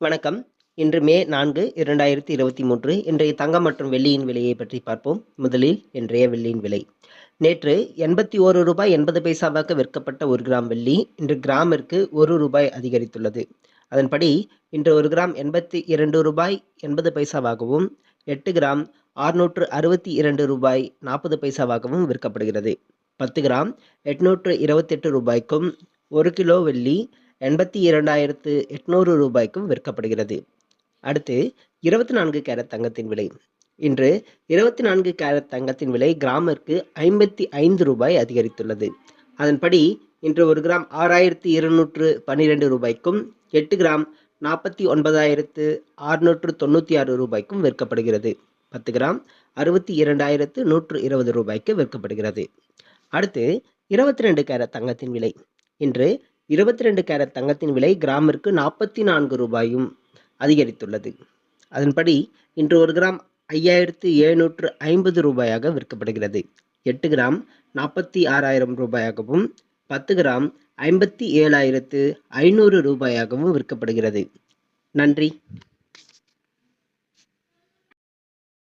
வணக்கம். இன்று மே நான்கு இரண்டாயிரத்தி இருபத்தி மூன்று. இன்றைய தங்கம் மற்றும் வெள்ளியின் விலையை பற்றி பார்ப்போம். முதலில் இன்றைய வெள்ளியின் விலை. நேற்று எண்பத்தி ஓரு ரூபாய் எண்பது பைசாவாக விற்கப்பட்ட ஒரு கிராம் வெள்ளி இன்று கிராமிற்கு ஒரு ரூபாய் அதிகரித்துள்ளது. அதன்படி இன்று ஒரு கிராம் எண்பத்தி இரண்டு ரூபாய் எண்பது பைசாவாகவும் எட்டு கிராம் ஆறுநூற்று அறுபத்தி இரண்டு ரூபாய் நாற்பது பைசாவாகவும் விற்கப்படுகிறது. பத்து கிராம் எட்நூற்று இருபத்தெட்டு ரூபாய்க்கும் ஒரு கிலோ வெள்ளி எண்பத்தி இரண்டாயிரத்து எட்நூறு ரூபாய்க்கும் விற்கப்படுகிறது. அடுத்து இருபத்தி நான்கு கேரட் தங்கத்தின் விலை. இன்று இருபத்தி நான்கு கேரட் தங்கத்தின் விலை கிராமிற்கு ஐம்பத்தி ஐந்து ரூபாய் அதிகரித்துள்ளது. அதன்படி இன்று ஒரு கிராம் ஆறாயிரத்தி இருநூற்று பன்னிரெண்டு ரூபாய்க்கும் எட்டு கிராம் நாற்பத்தி ஒன்பதாயிரத்து அறுநூற்று தொண்ணூற்றி ஆறு ரூபாய்க்கும் விற்கப்படுகிறது. பத்து கிராம் அறுபத்தி இரண்டாயிரத்து நூற்று இருபது ரூபாய்க்கு விற்கப்படுகிறது. அடுத்து இருபத்தி ரெண்டு கேரட் தங்கத்தின் விலை. இன்று இருபத்தி ரெண்டு கேரட் தங்கத்தின் விலை கிராமிற்கு நாற்பத்தி நான்கு ரூபாயும் அதிகரித்துள்ளது. அதன்படி இன்று ஒரு கிராம் ஐயாயிரத்து எழுநூற்று ஐம்பது ரூபாயாக விற்கப்படுகிறது. எட்டு கிராம் நாற்பத்தி ஆறாயிரம் ரூபாயாகவும் பத்து கிராம் ஐம்பத்தி ஏழாயிரத்து ஐநூறு ரூபாயாகவும் விற்கப்படுகிறது. நன்றி.